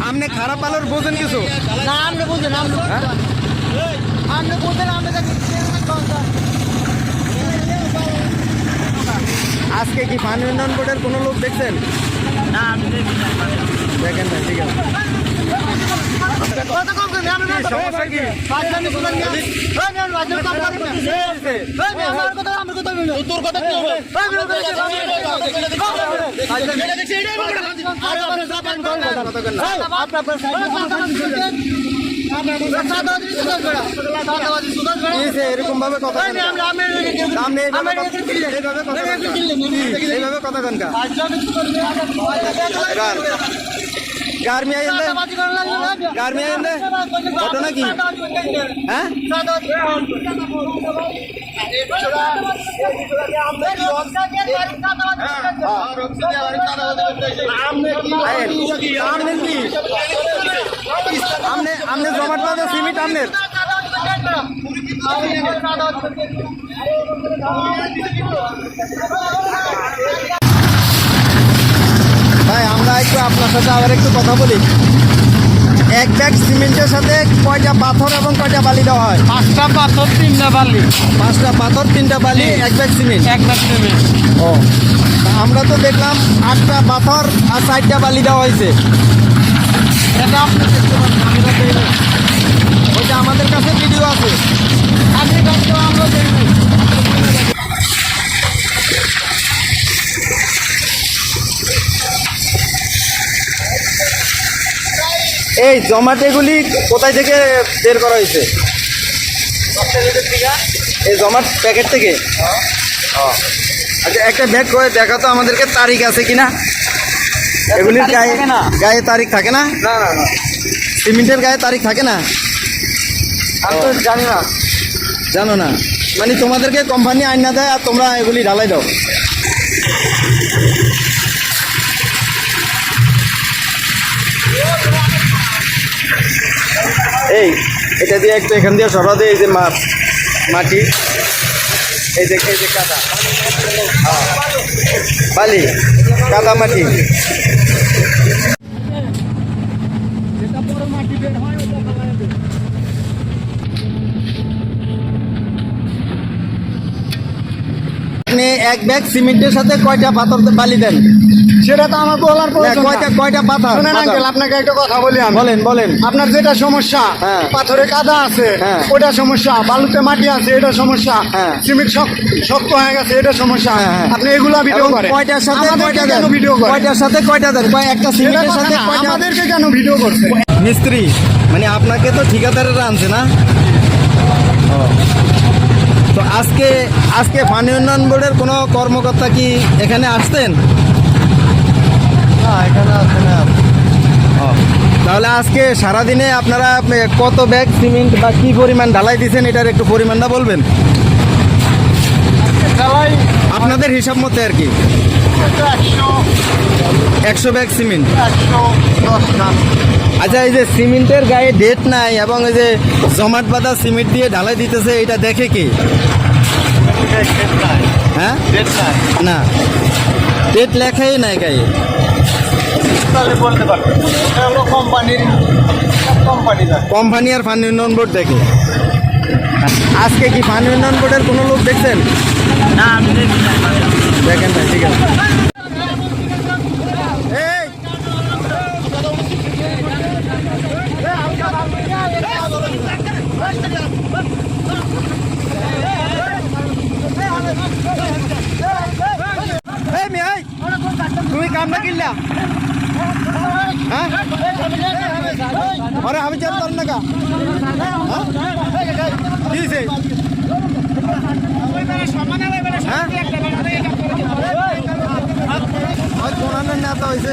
আপনি খারাপ আলোর বোঝেন কিছু না আপনি বুঝেন আপনি হ্যাঁ? আপনি বুঝেন আপনি যাই ডিবিরে যাই কোন আজকে কি পানি উন্নয়ন বোর্ডের কোনো লোক দেখছেন না আমি দেখেন না ঠিক আছে সমস্যা কি? তোর কথা কি হবে? এরকম ভাবে কথা- এইভাবে কথা কেন? এইভাবে কথা কেন কা? গান। গার্মি আইন দে গার্মি আইন দে ঘটনা কি হ্যাঁ। আমনে কি আমনে জমাট বাঁধা সিমিট আমনের। আপনার সাথে আবার একটু কথা বলি। এক ব্যাগ সিমেন্টের সাথে কয়টা পাথর এবং কয়টা বালি দেওয়া হয়? পাঁচটা পাথর তিনটা বালি। পাঁচটা পাথর তিনটা বালি এক ব্যাগ সিমেন্ট? এক ব্যাগ সিমেন্ট। ও। আমরা তো দেখলাম আটটা পাথর আর চারটা বালি দেওয়া হয়েছে। এটা আপনি দেখতে পাচ্ছেন এই জমাটেগুলি কোথায় থেকে বের করা হয়েছে? এই জমাট প্যাকেট থেকে। আচ্ছা একটা ব্যাগ করে দেখা তো আমাদেরকে তারিখ আছে কিনা? এগুলির গায়ে? গায়ে তারিখ থাকে না? না না না। সিমেন্টের গায়ে তারিখ থাকে না? আমি তো জানি না। জানো না। মানে তোমাদেরকে কোম্পানি আইন না দেয় আর তোমরা এগুলি ঢালাই দাও। এই, এটা দিয়ে একটু এখান দিয়ে সরা দিয়ে এই যে মাছ মাটি। এই যে এই যে কাদা। হ্যাঁ। বালি, কাদা মাটি। মাটি বের হয় ওটা ফেলায় দেয়। আপনি এক ব্যাগ সিমেন্টের সাথে কয়টা পাথর বালি দেন? সেটা তো আমার বলার প্রয়োজন কয়টা কয়টা পাথর? শুনেন আঙ্কেল আপনাকে একটা কথা বলি আমি। বলেন বলেন। আপনার যেটা সমস্যা হ্যাঁ। পাথরে কাদা আছে হ্যাঁ। ওটা সমস্যা বালুতে মাটি আছে এটা সমস্যা হ্যাঁ। সিমেন্ট শক- শক্ত হয়ে গেছে এটা সমস্যা। আপনি এগুলা ভিডিও করেন। কয়টার সাথে কয়টা দেন? ভিডিও করেন? কয়টার সাথে কয়টা দেন? কয় একটা সিমেন্টের সাথে আমাদেরকে কেন ভিডিও করছে মিস্ত্রি মানে আপনাকে তো ঠিকাদারেরা আনছে না? আজকে আজকে পানি উন্নয়ন বোর্ডের কোনো কর্মকর্তা কি এখানে আসতেন? না এখানে আছে না। তাহলে আজকে সারাদিনে আপনারা কত ব্যাগ সিমেন্ট বা কি পরিমাণ ঢালাই দিয়েছেন এটার একটু পরিমাণটা বলবেন? আপনাদের হিসাব মতে আর কি? একশো ব্যাগ সিমেন্ট? আচ্ছা এই যে সিমেন্টের গায়ে ডেট নাই এবং এই যে জমাট বাঁধা সিমেন্ট দিয়ে ঢালাই দিতেছে এটা দেখে কি? হ্যাঁ? না। ডেট লেখাই নাই গায়ে। কোম্পানি আর ফান্ড ইউনিয়ন বোর্ড দেখে। আজকে কি ফান্ড ইউনিয়ন বোর্ডের কোনো লোক দেখছেন? না আমি না দেখেন ভাই ঠিক আছে। তুমি কামটা কিনলা হ্যাঁ? আরে আমি জানতাম না কা হ্যাঁ? হ্যাঁ নেতা হয়েছে